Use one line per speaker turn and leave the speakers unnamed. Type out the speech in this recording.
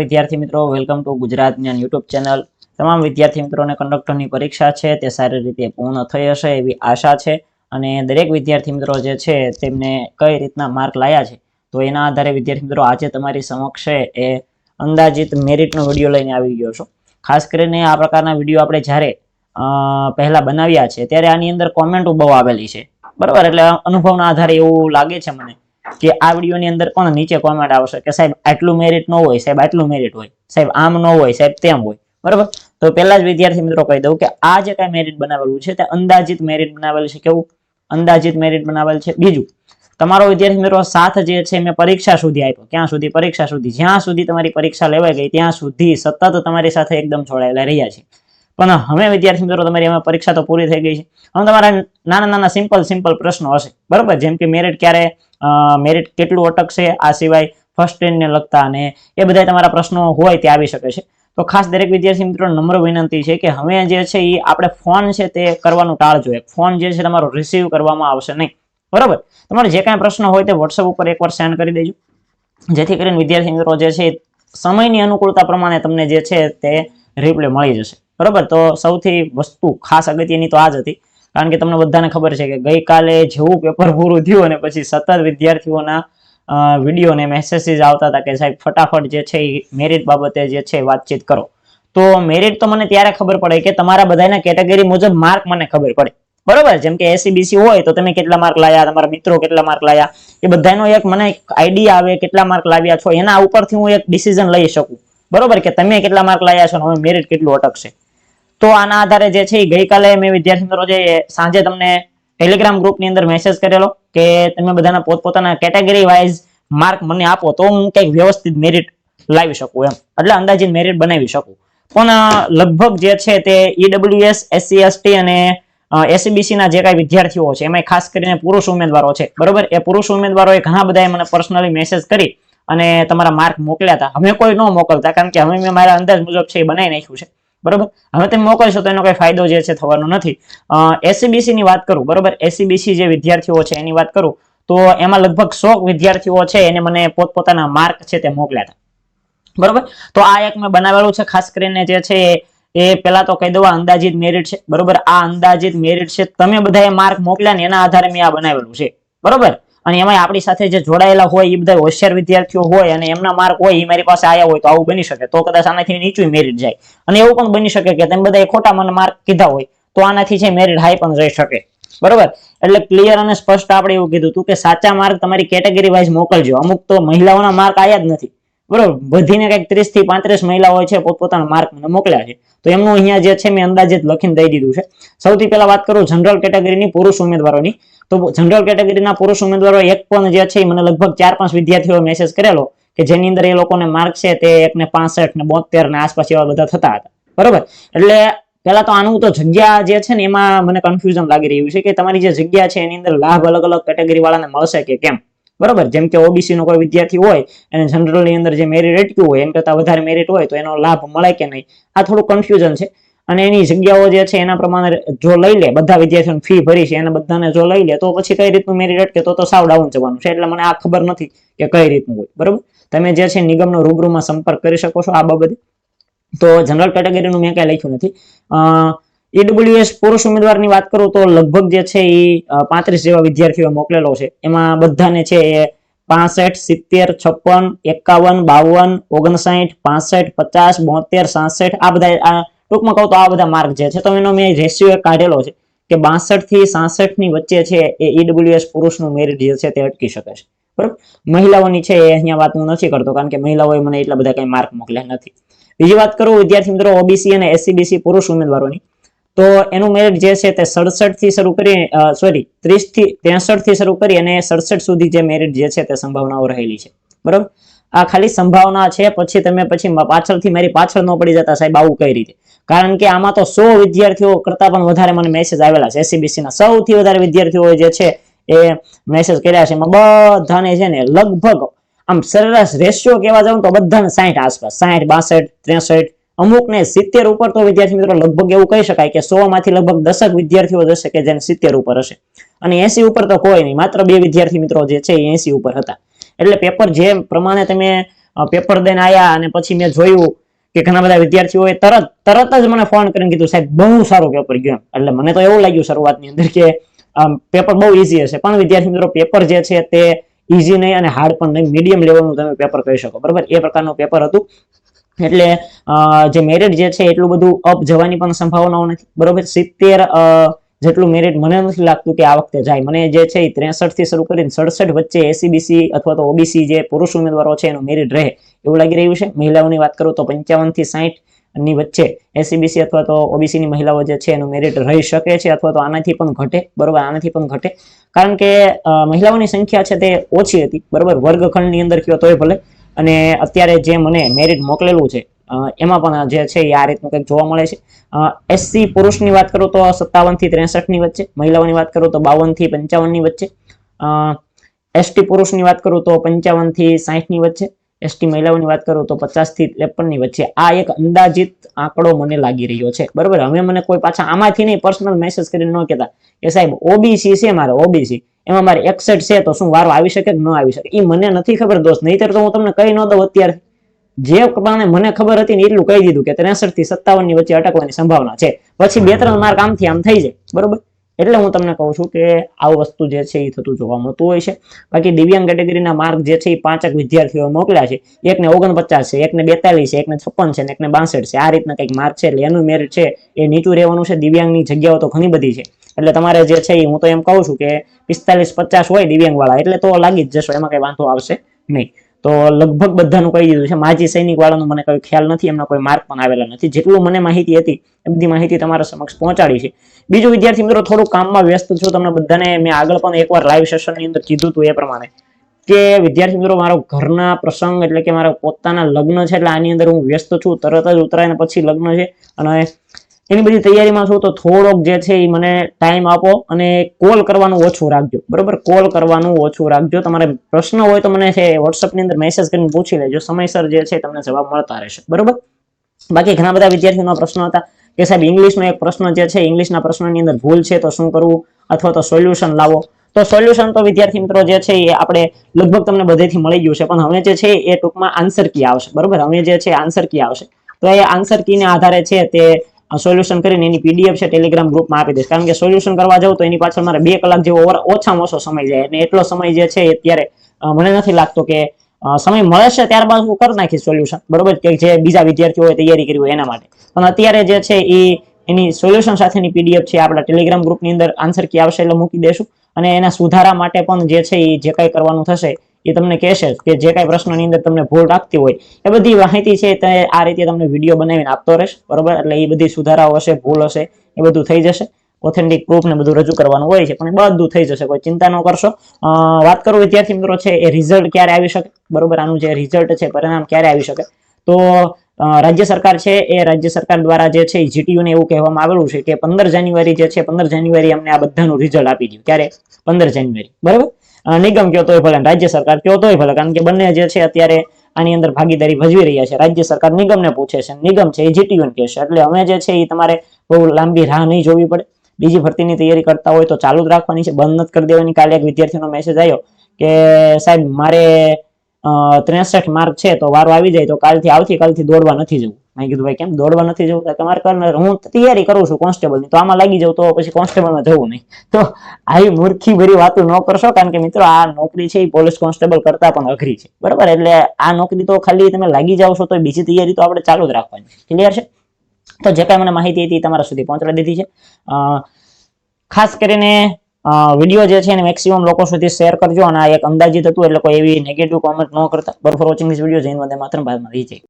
વિદ્યાર્થી મિત્રો welcome to Gujarat જ્ઞાન યુટ્યુબ ચેનલ તમામ વિદ્યાર્થી મિત્રોને કંડક્ટરની પરીક્ષા છે, તે સારી રીતે પૂર્ણ થઈ હશે એવી આશા છે. અને દરેક વિદ્યાર્થી મિત્રો જે છે, તેમને કઈ રીતના માર્ક લાયા છે, તો એના આધારે વિદ્યાર્થી મિત્રો આજે તમારી સમક્ષ એ અંદાજિત મેરિટનો વીડિયો લઈને આવી ગયો છો. ખાસ કરીને આ પ્રકારના વીડિયો આપણે જ્યારે પહેલા બનાવ્યા છે, ત્યારે આની અંદર કોમેન્ટો બહુ આવેલી છે. બરાબર? એટલે અનુભવના આધારે એવું લાગે છે મને. કે આ વિડીયોની અંદર પણ નીચે કોમેન્ટ આવશે કે સાહેબ આટલું મેરિટ ન હોય, સાહેબ આટલું મેરિટ હોય, સાહેબ આમ ન હોય, સાહેબ તેમ હોય, બરાબર? તો પહેલા જ વિદ્યાર્થી મિત્રો કહી દઉં કે આ જે કાંઈ મેરિટ બનાવેલું છે તે અંદાજિત મેરિટ બનાવેલ છે. કેવું? અંદાજિત મેરિટ બનાવેલ છે. બીજું, તમારો વિદ્યાર્થી મિત્રો સાથ જે છે મેં પરીક્ષા સુધી આપ્યો. ક્યાં સુધી? પરીક્ષા સુધી. જ્યાં સુધી તમારી પરીક્ષા લેવાઈ ગઈ, ત્યાં સુધી સતત તમારી સાથે એકદમ જોડાયેલા રહ્યા છે. પણ હવે વિદ્યાર્થી મિત્રો, તમારી એમાં પરીક્ષા તો પૂરી થઈ ગઈ છે. હવે તમારા નાના નાના સિમ્પલ સિમ્પલ પ્રશ્નો હશે. બરાબર? જેમ કે મેરિટ ક્યારે મેરિટ કેટલું અટકશે આ સિવાય ફર્સ્ટ ને લગતા અને એ બધા તમારા પ્રશ્નો હોય તે આવી શકે છે. તો ખાસ દરેક વિદ્યાર્થી મિત્રો, નમ્ર વિનંતી છે કે હવે જે છે એ આપણે ફોન છે તે કરવાનું ટાળજો ફોન જે છે તમારો રિસીવ કરવામાં આવશે નહીં. બરાબર? તમારે જે કાંઈ પ્રશ્ન હોય તે વોટ્સઅપ ઉપર એકવાર સેન્ડ કરી દેજો. જેથી કરીને વિદ્યાર્થી મિત્રો જે છે સમયની અનુકૂળતા પ્રમાણે તમને જે છે તે રિપ્લે મળી જશે. બરાબર? તો સૌથી વસ્તુ ખાસ અગત્યની તો આ જ હતી. કારણ કે તમને બધાને ખબર છે કે ગઈકાલે જેવું પેપર પૂરું થયું અને પછી સતત વિદ્યાર્થીઓના વીડિયો અને મેસેજીસ આવતા હતા કે સાહેબ ફટાફટ જે છે એ મેરિટ બાબતે જે છે વાતચીત કરો. તો મેરિટ તો મને ત્યારે ખબર પડે કે તમારા બધાના કેટેગરી મુજબ માર્ક મને ખબર પડે. બરોબર? જેમ કે એસીબીસી હોય તો તમે કેટલા માર્ક લાયા, તમારા મિત્રો કેટલા માર્ક લાયા, એ બધાનો એક મને આઈડિયા આવે કેટલા માર્ક લાવ્યા છો, એના ઉપરથી હું એક ડિસિઝન લઈ શકું. બરોબર? કે તમે કેટલા માર્ક લાયા છો અને હવે મેરિટ કેટલું અટકશે? તો આના આધારે જે છે ગઈકાલે મેં વિદ્યાર્થી મિત્રો જે સાંજે તમને ટેલિગ્રામ ગ્રુપની અંદર મેસેજ કરેલો કે તમે બધાના પોતપોતાના કેટેગરી વાઇઝ માર્ક મને આપો તો હું કંઈક વ્યવસ્થિત મેરિટ લાવી શકું એમ. એટલે અંદાજિત મેરિટ બનાવી શકું. પણ લગભગ જે છે તે ઈડબ્લ્યુએસ એસસી એસટી અને એસસીબીસી ના જે કાંઈ વિદ્યાર્થીઓ છે એમાં ખાસ કરીને પુરુષ ઉમેદવારો છે, બરોબર? એ પુરુષ ઉમેદવારોએ ઘણા બધાએ મને પર્સનલી મેસેજ કરી અને તમારા માર્ક મોકલ્યા હતા. અમે કોઈ ન મોકલતા કારણ કે હવે મેં મારા અંદાજ મુજબ છે એ બનાવી નાખ્યું છે. બરોબર? હવે તમે મોકલશો તો એનો કોઈ ફાયદો જે છે થવાનો નથી. એસસીબીસી ની વાત કરું, બરોબર? એસસીબીસી જે વિદ્યાર્થીઓ છે એની વાત કરું, તો એમાં લગભગ સો વિદ્યાર્થીઓ છે એને મને પોતપોતાના માર્ક છે તે મોકલ્યા હતા. બરોબર? તો આ એક મેં બનાવેલું છે, ખાસ કરીને જે છે એ પેલા તો કહી દઉં અંદાજિત મેરિટ છે. બરોબર? આ અંદાજિત મેરિટ છે. તમે બધાએ માર્ક મોકલ્યા ને એના આધારે મેં આ બનાવેલું છે. બરોબર? અને એમાં આપણી સાથે જે જોડાયેલા હોય એ બધા હોશિયાર વિદ્યાર્થીઓ હોય અને એમના માર્ક હોય એ મારી પાસે આવ્યા હોય તો આવું બની શકે. તો કદાચ આનાથી નીચું મેરિટ જાય. અને એવું પણ બની શકે કે તમે બધા ખોટા મને માર્ક કીધા હોય તો આનાથી છે મેરિટ હાઈ પણ રહી શકે. બરોબર? એટલે ક્લિયર અને સ્પષ્ટ આપણે એવું કીધું હતું કે સાચા માર્ક તમારી કેટેગરી વાઇઝ મોકલજો. અમુક તો મહિલાઓના માર્ક આવ્યા જ નથી. બરોબર? બધીને કંઈક ત્રીસથી પાંત્રીસ મહિલાઓ છે પોતપોતાના માર્ક મને મોકલ્યા છે. તો એમનું અહીંયા જે છે મેં અંદાજિત લખીને દઈ દીધું છે. સૌથી પહેલા વાત કરું જનરલ કેટેગરીની પુરુષ ઉમેદવારોની. તો જનરલ કેટેગરીના પુરુષ ઉમેદવારો એક પણ જે છે મને લગભગ ચાર પાંચ વિદ્યાર્થીઓ મેસેજ કરેલો કે જેની અંદર એ લોકોને માર્ક છે તે એક ને પાસઠ ને બોતેર ને આસપાસ એવા બધા થતા હતા. બરોબર? એટલે પેલા તો આનું તો જગ્યા જે છે ને એમાં મને કન્ફ્યુઝન લાગી રહ્યું છે કે તમારી જે જગ્યા છે એની અંદર લાભ અલગ અલગ કેટેગરી વાળાને મળશે કે કેમ? બરોબર? જેમ કે ઓબીસી નો કોઈ વિદ્યાર્થી હોય અને જનરલની અંદર જે મેરિટ અટક્યું હોય એમ કરતા વધારે મેરિટ હોય તો એનો લાભ મળે કે નહીં? આ થોડું કન્ફ્યુઝન છે. અને એની જગ્યાઓ જે છે એના પ્રમાણે જો લઈ લે, બધા વિદ્યાર્થીઓને ફી ભરી છે, એને બધાને જો લઈ લે, તો પછી કઈ રીતનું મેરિટ અટકે તો સાવ ડાઉન જવાનું છે. એટલે મને આ ખબર નથી કે કઈ રીતનું હોય, બરોબર? તમે જે છે નિગમનો રૂબરૂમાં સંપર્ક કરી શકો છો આ બાબતે. તો જનરલ કેટેગરીનું મેં કઈ લખ્યું નથી. ઈડબ્લ્યુએસ પુરુષ ઉમેદવારની વાત કરું તો લગભગ જે છે એ પાંત્રીસ જેવા વિદ્યાર્થીઓ મોકલેલો છે. એમાં બધાને છે એ પાસઠ, સિત્તેર, છપ્પન, એકાવન, બાવન, ઓગણસાઠ, પાસઠ, પચાસ બોતેર સાસઠ, આ બધા આ ટૂંકમાં કહું તો આ બધા માર્ક જે છે. તો એનો મેં રેશિયો કાઢેલો છે કે બાસઠથી સાસઠની વચ્ચે છે એ ઈડબ્લ્યુએસ પુરુષનું મેરિટ જે છે તે અટકી શકે છે. બરોબર? મહિલાઓની છે એ અહીંયા વાત હું નથી કરતો કારણ કે મહિલાઓએ મને એટલા બધા કઈ માર્ક મોકલ્યા નથી. બીજી વાત કરું વિદ્યાર્થી મિત્રો ઓબીસી અને એસસીબીસી પુરુષ ઉમેદવારોની. તો એનું મેરિટ જે છે તે સડસઠથી શરૂ કરી સોરી ત્રીસથી ત્રેસઠથી શરૂ કરી અને સડસઠ સુધી જે મેરિટ જે છે તે સંભાવનાઓ રહેલી છે. બરોબર? આ ખાલી સંભાવના છે, પછી તમે પછી પાછળથી મારી પાછળ ન પડી જતા સાહેબ આવું કઈ રીતે? કારણ કે આમાં તો સો વિદ્યાર્થીઓ કરતા પણ વધારે મને મેસેજ આવેલા છે. એસીબીસી ના સૌથી વધારે વિદ્યાર્થીઓ જે છે એ મેસેજ કર્યા છે. બધાને છે ને લગભગ આમ સરેરાશ રેશિયો કેવા જાવ તો બધાને સાહીઠ આસપાસ સાહીઠ બાસઠ, ત્રેસઠ અમુક ને સિત્તેર ઉપર તો વિદ્યાર્થી મિત્રો લગભગ એવું કહી શકાય કે સો માંથી લગભગ દસક વિદ્યાર્થીઓ જશે કે જેને સિત્તેર ઉપર હશે. અને એસી ઉપર તો કોઈ નહીં. માત્ર બે વિદ્યાર્થી મિત્રો જે છે એ એસી ઉપર હતા. એટલે પેપર જે પ્રમાણે તમે પેપર દઈને આવ્યા અને પછી મેં જોયું કે ઘણા બધા વિદ્યાર્થીઓએ તરત તરત જ મને ફોન કરીને કીધું, સાહેબ, બહુ સારું પેપર ગયું. એટલે મને તો એવું લાગ્યું શરૂઆતની અંદર કે પેપર બહુ ઈઝી હશે. પણ વિદ્યાર્થી મિત્રો પેપર જે છે તે ઈઝી નહીં અને હાર્ડ પણ નહીં. મીડિયમ લેવલનું તમે પેપર કહી શકો. બરાબર? એ પ્રકારનું પેપર હતું. એટલે જે મેરિટ જે છે એટલું બધું અપ જવાની પણ સંભાવનાઓ નથી. બરોબર? સિત્તેર જેટલું મેરિટ મને નથી લાગતું કે આ વખતે જાય. મને જે છે એ ત્રેસઠથી શરૂ કરીને સડસઠ વચ્ચે એસીબીસી અથવા તો ઓબીસી જે પુરુષ ઉમેદવારો છે એનું મેરિટ રહે. એવું લાગી રહ્યું છે? મહિલાઓની વાત કરું તો પંચાવનથી સાહીઠની વચ્ચે એસીબીસી અથવા તો ઓબીસી ની મહિલાઓ જે છે એનું મેરિટ રહી શકે છે અથવા તો આનાથી પણ ઘટે. બરોબર, આનાથી પણ ઘટે. કારણ કે મહિલાઓની સંખ્યા છે તે ઓછી હતી. બરોબર, વર્ગખંડની અંદર કયો તોય ભલે. અને અત્યારે જે મને મેરિટ મોકલેલું છે એમાં પણ જે છે એ આ રીતનું કંઈક જોવા મળે છે. એસસી પુરુષની વાત કરું તો સત્તાવનથી ત્રેસઠની વચ્ચે, મહિલાઓની વાત કરું તો બાવનથી પંચાવનની વચ્ચે. એસટી પુરુષની વાત કરું તો પંચાવનથી સાહીઠની વચ્ચે. એસટી મહિલાઓની વાત કરું તો પચાસથી ત્રેપનની વચ્ચે. આ એક અંદાજિત આંકડો મને લાગી રહ્યો છે. બરોબર? હવે મને કોઈ પાછા આમાંથી નહીં પર્સનલ મેસેજ કરીને ન કહેતા કે સાહેબ ઓબીસી છે મારે ઓબીસી એમાં મારે એકસઠ છે તો શું વારો આવી શકે કે ન આવી શકે? એ મને નથી ખબર દોસ્ત. નહીતર તો હું તમને કહી ન દઉં અત્યારે. જે પ્રમાણે મને ખબર હતી ને એટલું કહી દીધું કે ત્રેસઠથી સત્તાવનની વચ્ચે અટકવાની સંભાવના છે. પછી બે ત્રણ માર્ક આમથી આમ થઈ જાય, બરોબર? એટલે હું તમને કહું છું કે આ વસ્તુ જે છે એ થતું જોવા મળતું હોય છે. બાકી દિવ્યાંગ કેટેગરીના માર્ક જે છે એ પાંચક વિદ્યાર્થીઓ મોકલ્યા છે. એકને ઓગણપચાસ છે, એકને બેતાલીસ છે, એકને છપ્પન છે એકને બાસઠ છે. આ રીતના કંઈક માર્ક છે, એટલે એનું મેરિટ છે એ નીચું રહેવાનું છે. દિવ્યાંગની જગ્યાઓ તો ઘણી બધી છે. એટલે તમારે જે છે એ હું તો એમ કહું છું કે પિસ્તાલીસ પચાસ હોય દિવ્યાંગ વાળા એટલે તો લાગી જ જશો, એમાં કઈ વાંધો આવશે નહીં. તો લગભગ બધાનું કહી દીધું છે. માજી સૈનિક વાળાનું મને કોઈ ખ્યાલ નથી, એમના કોઈ માર્ક પણ આવેલા નથી. જેટલું મને માહિતી હતી, એ બધી માહિતી તમારા સમક્ષ પહોંચાડી છે. બીજું, વિદ્યાર્થી મિત્રો થોડું કામમાં વ્યસ્ત છું, તમને બધાને મેં આગળ પણ એકવાર લાઈવ સેશનની અંદર કીધું હતું એ પ્રમાણે કે, વિદ્યાર્થી મિત્રો, મારો ઘરના પ્રસંગ એટલે કે મારા પોતાના લગ્ન છે, એટલે આની અંદર હું વ્યસ્ત છું. તરત જ ઉતરાયને પછી લગ્ન છે. અને એની બધી તૈયારીમાં છું તો થોડોક જે છે એ મને ટાઈમ આપો અને કોલ કરવાનું ઓછું રાખજો, બરોબર? કોલ કરવાનું ઓછું રાખજો. તમારે પ્રશ્ન હોય તો મને છે વોટ્સઅપની અંદર મેસેજ કરીને પૂછી લેજો. સમયસર જે છે તમને જવાબ મળતા રહેશે. બરોબર? બાકી ઘણા બધા વિદ્યાર્થીઓના પ્રશ્નો હતા કે સાહેબ ઇંગ્લિશનો એક પ્રશ્ન જે છે ઇંગ્લિશના પ્રશ્નની અંદર ભૂલ છે તો શું કરવું? અથવા તો સોલ્યુશન લાવો. તો સોલ્યુશન તો વિદ્યાર્થી મિત્રો જે છે એ આપણે લગભગ તમને બધેથી મળી ગયું છે. પણ હવે જે છે એ ટૂંકમાં આન્સર કી આવશે. બરોબર? હવે જે છે આન્સર કી આવશે. તો એ આન્સર કીને આધારે છે તે સોલ્યુશન કરીને એની પીડીએફ છે ટેલિગ્રામ ગ્રુપમાં આપી દઈશ. કારણ કે સોલ્યુશન કરવા જાઉં તો એની પાછળ મારે બે કલાક જેવો ઓછામાં ઓછો સમય જાય. અને એટલો સમય જે છે એ અત્યારે મને નથી લાગતો કે સમય મળે છે ત્યારબાદ હું કરી નાખીશ સોલ્યુશન બરોબર? કે જે બીજા વિદ્યાર્થીઓ તૈયારી કરી હોય એના માટે. પણ અત્યારે જે છે એ, એની સોલ્યુશન સાથેની પીડીએફ છે આપણા ટેલિગ્રામ ગ્રુપની અંદર આન્સર કી આવશે એટલે મૂકી દેશું. અને એના સુધારા માટે પણ જે છે એ, જે કાંઈ કરવાનું થશે એ તમને કહેશે કે જે કાંઈ પ્રશ્નની અંદર તમને ભૂલ રાખતી હોય, એ બધી માહિતી છે તે આ રીતે તમને વીડિયો બનાવીને આપતો રહેશ, બરોબર? એટલે એ બધી સુધારાઓ હશે, ભૂલ હશે, એ બધું થઈ જશે. ઓથેન્ટિક પ્રૂફ ને બધું રજૂ કરવાનું હોય છે, પણ બધું થઈ જશે, કોઈ ચિંતા ન કરશો. વાત કરું વિદ્યાર્થી મિત્રો છે, એ રિઝલ્ટ ક્યારે આવી શકે? બરોબર? આનું જે રિઝલ્ટ છે, પરિણામ ક્યારે આવી શકે? તો રાજ્ય સરકાર છે, એ રાજ્ય સરકાર દ્વારા જે છે જીટીયુ ને એવું કહેવામાં આવેલું છે કે પંદર જાન્યુઆરી જે છે, પંદર જાન્યુઆરી અમને આ બધાનું રિઝલ્ટ આપી દઉં ક્યારે? પંદર જાન્યુઆરી. બરોબર? નિગમ કયો તોય ભલે રાજ્ય સરકાર કયો તોય ભલે, કારણ કે બંને જે છે અત્યારે આની અંદર ભાગીદારી ભજવી રહ્યા છે. રાજ્ય સરકાર નિગમને પૂછે છે. નિગમ છે એ જીટીયુ ને કહેશે એટલે અમે જે છે એ તમારે બહુ લાંબી રાહ નહીં જોવી પડે. બીજી ભરતીની તૈયારી કરતા હોય તો ચાલુ જ રાખવાની છે. બંધ નથી કરી દેવાની. કાલે એક વિદ્યાર્થીનો મેસેજ આવ્યો કે સાહેબ, મારે ત્રેસઠ માર્ક છે તો વારો આવી જાય તો કાલથી આવતીકાલથી દોડવા નથી જવું. મેં કીધું, ભાઈ, કેમ દોડવા નથી જવું? તો કે કરનાર હું તૈયારી કરું છું કોન્સ્ટેબલની. તો આમાં લાગી જાઉં તો પછી કોન્સ્ટેબલમાં જવું નહીં. તો આવી મૂર્ખી ભરી વાતો ન કરશો, કારણ કે મિત્રો, આ નોકરી છે એ પોલીસ કોન્સ્ટેબલ કરતા પણ અઘરી છે. બરાબર? એટલે આ નોકરી તો ખાલી તમે લાગી જાવ છો તો બીજી તૈયારી તો આપણે ચાલુ જ રાખવાની ક્લિયર છે? તો જે કાંઈ મને માહિતી હતી તમારા સુધી પહોંચાડી દીધી છે. ખાસ કરીને વીડિયો જે છે એને મેક્સિમમ લોકો સુધી શેર કરજો અને આ એક અંદાજિત હતું એટલે કોઈ એવી નેગેટિવ કોમેન્ટ ન કરતા. બરોબર વોચિંગ વીડિયો જઈને વંદે માત્ર બાદમાં રહી જાય.